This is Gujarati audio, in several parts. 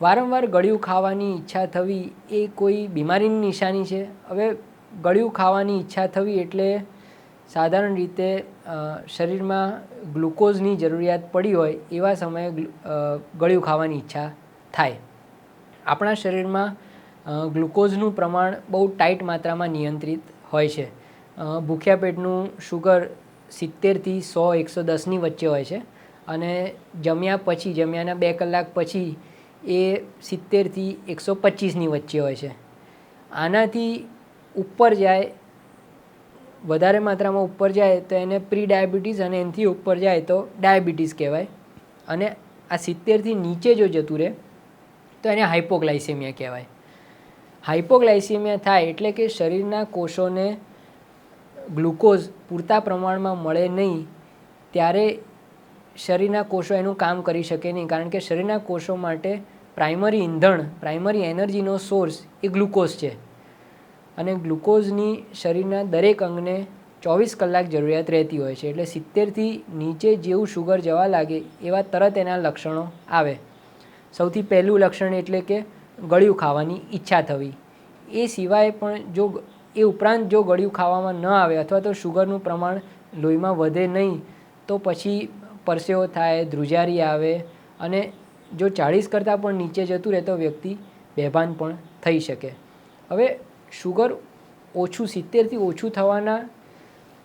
વારંવાર ગળ્યું ખાવાની ઈચ્છા થવી એ કોઈ બીમારીની નિશાની છે? હવે ગળ્યું ખાવાની ઈચ્છા થવી એટલે સાધારણ રીતે શરીરમાં ગ્લુકોઝની જરૂરિયાત પડી હોય એવા સમયે ગળ્યું ખાવાની ઈચ્છા થાય. આપણા શરીરમાં ગ્લુકોઝનું પ્રમાણ બહુ ટાઈટ માત્રામાં નિયંત્રિત હોય છે. ભૂખ્યા પેટનું શુગર સિત્તેરથી સો, એકસો દસની વચ્ચે હોય છે અને જમ્યા પછી, જમ્યાના બે કલાક પછી એ સિત્તેરથી એકસો પચીસની વચ્ચે હોય છે. આનાથી ઉપર જાય, વધારે માત્રામાં ઉપર જાય તો એને પ્રી ડાયાબિટીસ અને એનાથી ઉપર જાય તો ડાયાબિટીસ કહેવાય. અને આ સિત્તેરથી નીચે જો જતું રહે, તો એને હાઇપોગ્લાઇસેમિયા કહેવાય. હાઇપોગ્લાઇસેમિયા થાય એટલે કે શરીરના કોષોને ગ્લુકોઝ પૂરતા પ્રમાણમાં મળે નહીં, ત્યારે શરીરના કોષો એનું કામ કરી શકે નહીં. કારણ કે શરીરના કોષો માટે પ્રાઇમરી ઈંધણ, પ્રાઇમરી એનર્જીનો સોર્સ એ ગ્લુકોઝ છે. અને ગ્લુકોઝની શરીરના દરેક અંગને ચોવીસ કલાક જરૂરિયાત રહેતી હોય છે. એટલે સિત્તેરથી નીચે જેવું શુગર જવા લાગે એવા તરત એના લક્ષણો આવે. સૌથી પહેલું લક્ષણ એટલે કે ગળ્યું ખાવાની ઈચ્છા થવી. એ સિવાય પણ જો એ ઉપરાંત જો ગળ્યું ખાવામાં ન આવે અથવા તો શુગરનું પ્રમાણ લોહીમાં વધે નહીં, તો પછી પરસેવો થાય, ધ્રુજારી આવે અને જો ચાળીસ કરતાં પણ નીચે જતું રહે તો વ્યક્તિ બેભાન પણ થઈ શકે. હવે શુગર ઓછું, સિત્તેરથી ઓછું થવાના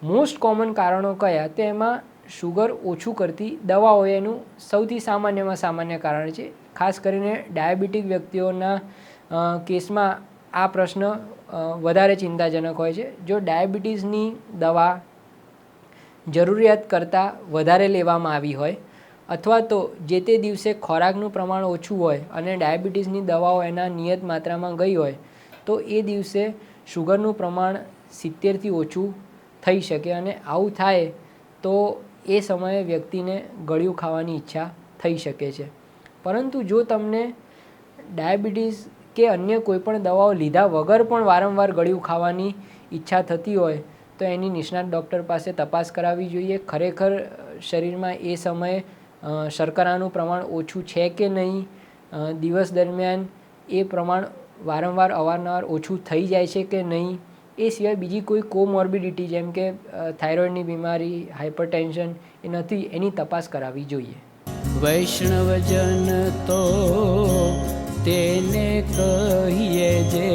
મોસ્ટ કોમન કારણો કયા? તો એમાં શુગર ઓછું કરતી દવાઓ એનું સૌથી સામાન્યમાં સામાન્ય કારણ છે. ખાસ કરીને ડાયાબિટીક વ્યક્તિઓના કેસમાં આ પ્રશ્ન વધારે ચિંતાજનક હોય છે. જો ડાયાબિટીસની દવા જરૂરિયાત કરતાં વધારે લેવામાં આવી હોય અથવા તો જે તે દિવસે ખોરાકનું પ્રમાણ ઓછું હોય અને ડાયાબિટીસની દવાઓ એના નિયત માત્રામાં ગઈ હોય, તો એ દિવસે શુગરનું પ્રમાણ સિત્તેરથી ઓછું થઈ શકે અને આવું થાય તો એ સમયે વ્યક્તિને ગળ્યું ખાવાની ઈચ્છા થઈ શકે છે. પરંતુ જો તમને ડાયાબિટીસ કે અન્ય કોઈપણ દવાઓ લીધા વગર પણ વારંવાર ગળ્યું ખાવાની ઈચ્છા થતી હોય, તો એની નિષ્ણાત ડૉક્ટર પાસે તપાસ કરાવવી જોઈએ. ખરેખર શરીરમાં એ સમયે શર્કરાનું પ્રમાણ ઓછું છે કે નહીં? દિવસ દરમિયાન એ પ્રમાણ વારંવાર અવારનવાર ઓછું થઈ જાય છે કે નહીં? એ સિવાય બીજી કોઈ કોમોર્બિડિટી જેમ કે થાઇરોઇડની બીમારી, હાઇપરટેન્શન એ નથી, એની તપાસ કરાવવી જોઈએ. વૈષ્ણવજન તો તેને કહીએ જે